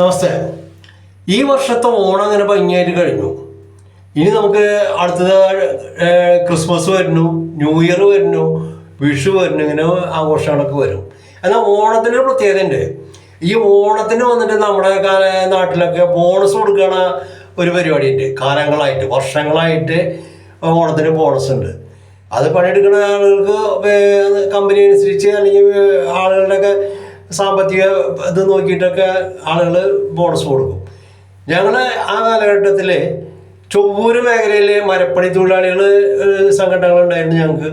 നമസ്തേ. ഈ വർഷത്തെ ഓണം അങ്ങനെ ഭംഗിയായിട്ട് കഴിഞ്ഞു. ഇനി നമുക്ക് അടുത്തത് ക്രിസ്മസ് വരുന്നു ന്യൂ ഇയർ വരുന്നു വിഷു വരുന്നു ഇങ്ങനെ ആഘോഷങ്ങളൊക്കെ വരും. എന്നാൽ ഓണത്തിന് ഒരു പ്രത്യേകത ഉണ്ട് ഈ ഓണത്തിന് വന്നിട്ട് നമ്മുടെ നാട്ടിലൊക്കെ ബോണസ് കൊടുക്കണ ഒരു പരിപാടിയുണ്ട്. കാലങ്ങളായിട്ട് വർഷങ്ങളായിട്ട് ഓണത്തിന് ബോണസ് ഉണ്ട്. അത് പണിയെടുക്കുന്ന ആളുകൾക്ക് കമ്പനി അനുസരിച്ച് അല്ലെങ്കിൽ ആളുകളുടെയൊക്കെ സാമ്പത്തിക ഇത് നോക്കിയിട്ടൊക്കെ ആളുകൾ ബോണസ് കൊടുക്കും. ഞങ്ങൾ ആ കാലഘട്ടത്തിൽ ചൊവ്വൂര് മേഖലയിൽ മരപ്പണി തൊഴിലാളികൾ സംഘടനകളുണ്ടായിരുന്നു ഞങ്ങൾക്ക്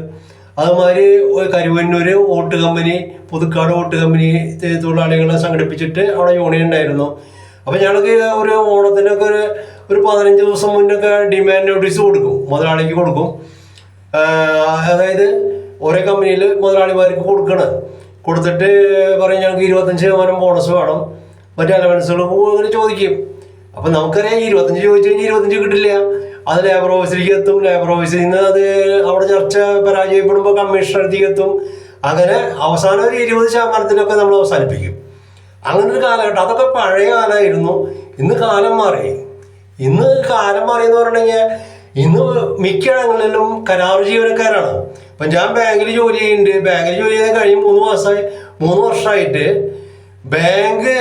അതുമാതിരി കരുവന്നൂർ ഓട്ട് കമ്പനി പുതുക്കാട് വോട്ട് കമ്പനി തൊഴിലാളികളെ സംഘടിപ്പിച്ചിട്ട് അവിടെ യൂണിയൻ ഉണ്ടായിരുന്നു. അപ്പോൾ ഞങ്ങൾക്ക് ഒരു ഓണത്തിനൊക്കെ ഒരു ഒരു പതിനഞ്ച് ദിവസം മുന്നൊക്കെ ഡിമാൻഡ് നോട്ടീസ് കൊടുക്കും മുതലാളിക്ക് കൊടുക്കും. അതായത് ഓരോ കമ്പനിയിൽ മുതലാളിമാർക്ക് കൊടുക്കണം. കൊടുത്തിട്ട് പറയും ഞങ്ങൾക്ക് ഇരുപത്തഞ്ച് ശതമാനം ബോണസ് വേണം. മറ്റേ അലവൻസുകൾ അങ്ങനെ ചോദിക്കും. അപ്പം നമുക്കറിയാം ഇരുപത്തഞ്ച് ചോദിച്ചു കഴിഞ്ഞാൽ ഇരുപത്തഞ്ച് കിട്ടില്ല. അത് ലേബർ ഓഫീസിലേക്ക് എത്തും. ലേബർ ഓഫീസിൽ നിന്ന് അത് അവിടെ ചർച്ച പരാജയപ്പെടുമ്പോൾ കമ്മീഷണർ അടുത്തേക്ക് എത്തും. അങ്ങനെ അവസാനം ഒരു ഇരുപത് ശതമാനത്തിനൊക്കെ നമ്മൾ അവസാനിപ്പിക്കും. അങ്ങനെ ഒരു കാലഘട്ടം. അതൊക്കെ പഴയ കാലമായിരുന്നു. ഇന്ന് കാലം മാറി. ഇന്ന് കാലം മാറി എന്ന് പറഞ്ഞെങ്കിൽ ഇന്ന് മിക്ക ഇടങ്ങളിലും കരാർ ജീവനക്കാരാണ്. ഇപ്പം ഞാൻ ബാങ്കിൽ ജോലി ചെയ്യുന്നുണ്ട്. ബാങ്കിൽ ജോലി ചെയ്ത് കഴിഞ്ഞ് മൂന്ന് മാസമായി മൂന്ന് വർഷമായിട്ട് ബാങ്ക്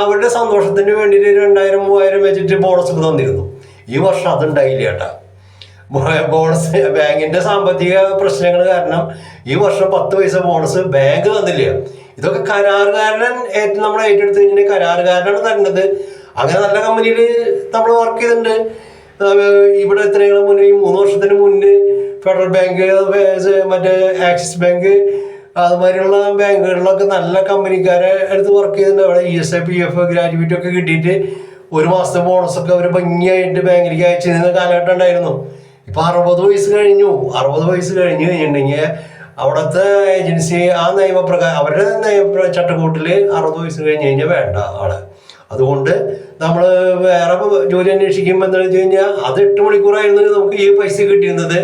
അവരുടെ സന്തോഷത്തിന് വേണ്ടിയിട്ട് രണ്ടായിരം മൂവായിരം വെച്ചിട്ട് ബോണസ് തന്നിരുന്നു. ഈ വർഷം അതുണ്ടായില്ല ചേട്ടാ ബോണസ് ബാങ്കിന്റെ സാമ്പത്തിക പ്രശ്നങ്ങൾ കാരണം ഈ വർഷം പത്ത് പൈസ ബോണസ് ബാങ്ക് തന്നില്ല. ഇതൊക്കെ കരാറുകാരൻ നമ്മൾ ഏറ്റെടുത്ത് കഴിഞ്ഞാൽ കരാറുകാരനാണ് തരുന്നത്. അങ്ങനെ നല്ല കമ്പനിയിൽ നമ്മൾ വർക്ക് ചെയ്തിട്ടുണ്ട്. ഇവിടെ എത്രയാണ് മുന്നേ? ഈ മൂന്ന് വർഷത്തിന് മുന്നേ ഫെഡറൽ ബാങ്ക് മറ്റേ ആക്സിസ് ബാങ്ക് അതുമാതിരിയുള്ള ബാങ്കുകളിലൊക്കെ നല്ല കമ്പനിക്കാരെ അടുത്ത് വർക്ക് ചെയ്തിട്ടുണ്ട് അവിടെ E S I P F graduate ഒക്കെ കിട്ടിയിട്ട് ഒരു മാസത്തെ ബോണസ് ഒക്കെ അവർ ഭംഗിയായിട്ട് ബാങ്കിലേക്ക് അയച്ചിരുന്ന കാലഘട്ടം ഉണ്ടായിരുന്നു. ഇപ്പൊ അറുപത് വയസ്സ് കഴിഞ്ഞു. അറുപത് വയസ്സ് കഴിഞ്ഞു കഴിഞ്ഞിട്ടുണ്ടെങ്കിൽ അവിടുത്തെ ഏജൻസി ആ നിയമപ്രകാരം അവരുടെ നിയമ ചട്ടക്കൂട്ടിൽ അറുപത് വയസ്സ് കഴിഞ്ഞ് കഴിഞ്ഞാൽ വേണ്ട ആളെ അതുകൊണ്ട് നമ്മൾ വേറെ ജോലി അന്വേഷിക്കുമ്പോൾ എന്താണെന്ന് വെച്ച് കഴിഞ്ഞാൽ അത് എട്ട് മണിക്കൂറായിരുന്നു നമുക്ക് ഈ പൈസ കിട്ടിയിരുന്നത്.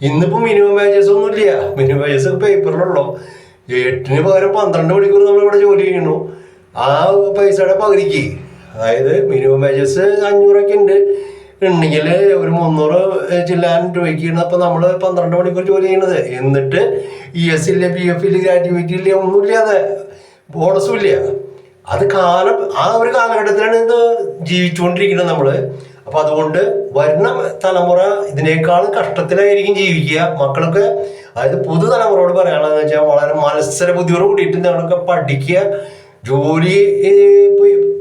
ഇന്നിപ്പോൾ മിനിമം വേജസ് ഒന്നും ഇല്ല മിനിമം വേജസ് പേപ്പറിലുള്ളൂ എട്ടിന് പകരം പന്ത്രണ്ട് മണിക്കൂർ നമ്മൾ ഇവിടെ ജോലി ചെയ്യുന്നു. ആ പൈസയുടെ പകുതിക്ക്. അതായത് മിനിമം വേജസ് അഞ്ഞൂറൊക്കെ ഉണ്ട്. ഉണ്ടെങ്കിൽ ഒരു മുന്നൂറ് ചില്ലാൻ രൂപയ്ക്കാണ് അപ്പോൾ നമ്മൾ പന്ത്രണ്ട് മണിക്കൂർ ജോലി ചെയ്യണത് എന്നിട്ട് ഇ എസ് ഇല്ല പി എഫ് ഇല്ല ഗ്രാറ്റുവിറ്റി ഇല്ല ഒന്നുമില്ലാതെ ബോണസും ഇല്ല. അത് കാലം ആ ഒരു കാലഘട്ടത്തിലാണ് ഇത് ജീവിച്ചുകൊണ്ടിരിക്കുന്നത് നമ്മൾ അപ്പൊ അതുകൊണ്ട് വരുന്ന തലമുറ ഇതിനേക്കാളും കഷ്ടത്തിലായിരിക്കും ജീവിക്കുക. മക്കളൊക്കെ അതായത് പുതുതലമുറയോട് പറയാനുള്ളത് വെച്ചാൽ വളരെ മത്സര ബുദ്ധിയോട് കൂടിയിട്ട് ഞങ്ങളൊക്കെ പഠിക്കുക. ജോലി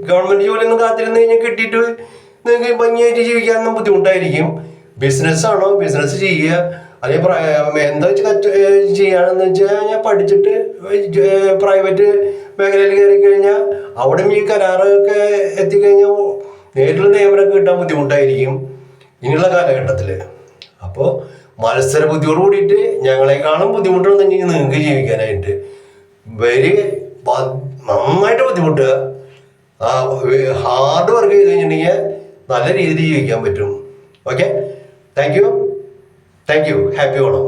ഗവൺമെന്റ് ജോലിയൊന്നും കാത്തിരുന്ന് കഴിഞ്ഞാൽ കിട്ടിയിട്ട് നിങ്ങൾക്ക് ഭംഗിയായിട്ട് ജീവിക്കാനൊന്നും ബുദ്ധിമുട്ടായിരിക്കും. ബിസിനസ് ആണോ ബിസിനസ് ചെയ്യുക. പ്ര- എന്താ വെച്ച് കച്ച ചെയ്യാണെന്ന് വെച്ചാൽ ഞാൻ പഠിച്ചിട്ട് പ്രൈവറ്റ് മേഖലയിൽ കയറി കഴിഞ്ഞാൽ അവിടെ ഈ കരാറൊക്കെ എത്തിക്കഴിഞ്ഞാൽ നേരിട്ടുള്ള നിയമനമൊക്കെ കിട്ടാൻ ബുദ്ധിമുട്ടായിരിക്കും ഇനിയുള്ള കാലഘട്ടത്തിൽ അപ്പോൾ മത്സര ബുദ്ധിയോട് കൂടിയിട്ട് ഞങ്ങളെക്കാളും ബുദ്ധിമുട്ടുണ്ടെങ്കിൽ നിങ്ങൾക്ക് ജീവിക്കാനായിട്ട്. വെരി നന്നായിട്ട് ബുദ്ധിമുട്ടുക. ഹാർഡ് വർക്ക് ചെയ്ത് കഴിഞ്ഞിട്ടുണ്ടെങ്കിൽ നല്ല രീതിയിൽ ജീവിക്കാൻ പറ്റും. Okay thank you thank you happy Onam